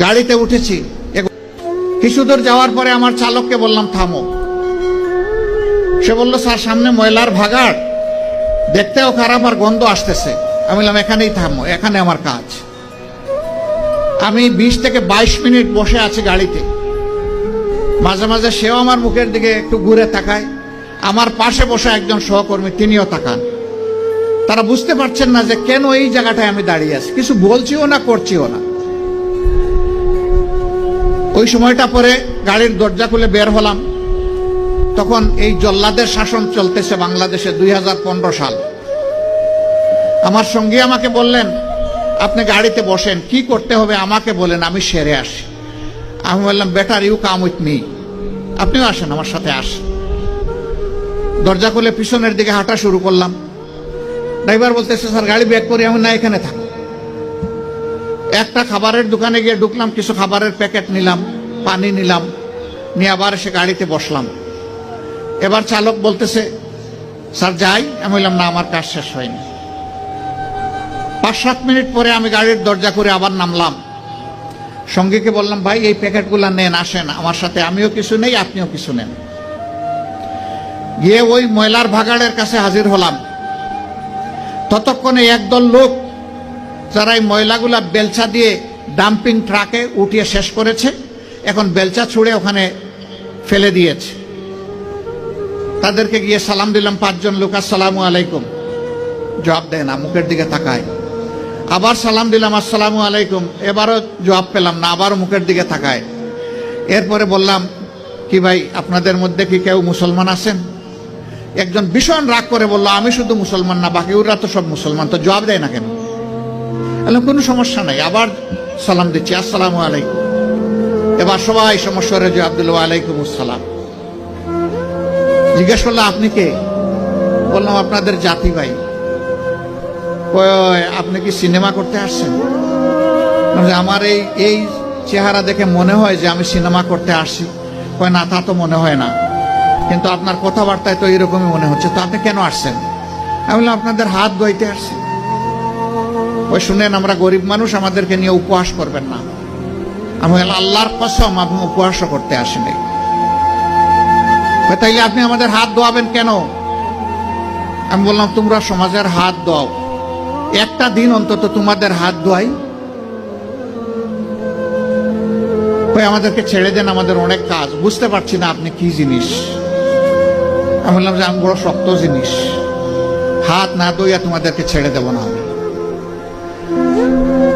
গাড়িতে উঠেছি। এগো- কিছু দূর যাওয়ার পরে আমার চালককে বললাম, থামো। সে বলল, স্যার, সামনে ময়লার ভাগাড়। দেখতেও খারাপ আর গন্ধ আসতেছে। আমি বললাম, এখানেই থামো, এখানে আমার কাজ। আমি বিশ থেকে বাইশ মিনিট বসে আছি গাড়িতে। মাঝে মাঝে সেও আমার মুখের দিকে একটু ঘুরে তাকায়। আমার পাশে বসে একজন সহকর্মী, তিনিও তাকান। তারা বুঝতে পারছেন না যে কেন এই জায়গাটায় আমি দাঁড়িয়ে আছি। কিছু বলছিও না, করছিও না। ওই সময়টা পরে গাড়ির দরজা খুলে বের হলাম। তখন এই জল্লাদের শাসন চলতেছে বাংলাদেশে দুই হাজার পনেরো সাল। আমার সঙ্গী আমাকে বললেন, আপনি গাড়িতে বসেন, কি করতে হবে আমাকে বলেন, আমি সেরে আসি। আমি বললাম better you come with me আপনিও আসেন, আমার সাথে আসেন দরজা খুলে পিছনের দিকে হাঁটা শুরু করলাম। ড্রাইভার বলতেছে, স্যার, গাড়ি ব্যাক করি, আমি না, এখানে থাক। একটা খাবারের দোকানে গিয়ে ঢুকলাম, কিছু খাবারের প্যাকেট নিলাম, পানি নিলাম, নিয়ে আবার এসে গাড়িতে বসলাম। এবার চালক বলতেছে, স্যার, যাই। আমি বললাম, না, আমার কাজ শেষ হয়নি। পাঁচ সাত মিনিট পরে আমি গাড়ির দরজা করে আবার নামলাম। সঙ্গীকে বললাম, ভাই, এই প্যাকেটগুলো নেন, আসেন। আমার সাথে আমিও কিছু নেই, আপনিও কিছু নেন। গিয়ে ওই ময়লার ভাগাড়ের কাছে হাজির হলাম। ততক্ষণে একদল লোক যারা এই ময়লাগুলা বেলচা দিয়ে ডাম্পিং ট্রাকে উঠিয়ে শেষ করেছে, এখন বেলচা ছুঁড়ে ওখানে ফেলে দিয়েছে। তাদেরকে গিয়ে সালাম দিলাম, পাঁচজন লোক, আসসালামু আলাইকুম। জবাব দেয় না, মুখের দিকে তাকায়। আবার সালাম দিলাম, আসসালামু আলাইকুম। এবারও জবাব পেলাম না, আবারও মুখের দিকে তাকায়। এরপরে বললাম, কি ভাই, আপনাদের মধ্যে কি কেউ মুসলমান আছেন? একজন ভীষণ রাগ করে বলল, আমি শুধু মুসলমান না বাকি ওরা তো সব মুসলমান। তো জবাব দেয় না কেন? বললাম কোনো সমস্যা নাই। আবার সালাম দিচ্ছি। আসসালামু আলাইকুম। এবার সবাই সমস্যারে জবাব দিল আলাইকুম আসসালাম। জিজ্ঞেস করল, আপনি কে? বললাম, আপনাদের জাতি ভাই। আপনি কি সিনেমা করতে আসছেন? আমার এই এই চেহারা দেখে মনে হয় যে আমি সিনেমা করতে আসছি। কয়, না, তা তো মনে হয় না। কিন্তু আপনার কথাবার্তায় তো এরকমই মনে হচ্ছে। তো আপনি কেন আসছেন? আমি বললাম, আপনাদের হাত ধোইতে আসছি। ওই শুনেন, আমরা গরিব মানুষ, আমাদেরকে নিয়ে উপহাস করবেন না। আমি আল্লাহর কসম, আপনি উপহাসও করতে আসেনি তাইলে আপনি আমাদের হাত ধোয়াবেন কেন? আমি বললাম, তোমরা সমাজের হাত দাও একটা দিন অন্তত তোমাদের হাত ধোয়াই। আমাদেরকে ছেড়ে দেন, আমাদের অনেক কাজ। বুঝতে পারছি না আপনি কি জিনিস। আমি বললাম যে, আমি বড় শক্ত জিনিস। হাত না দইয়া তোমাদেরকে ছেড়ে দেব না।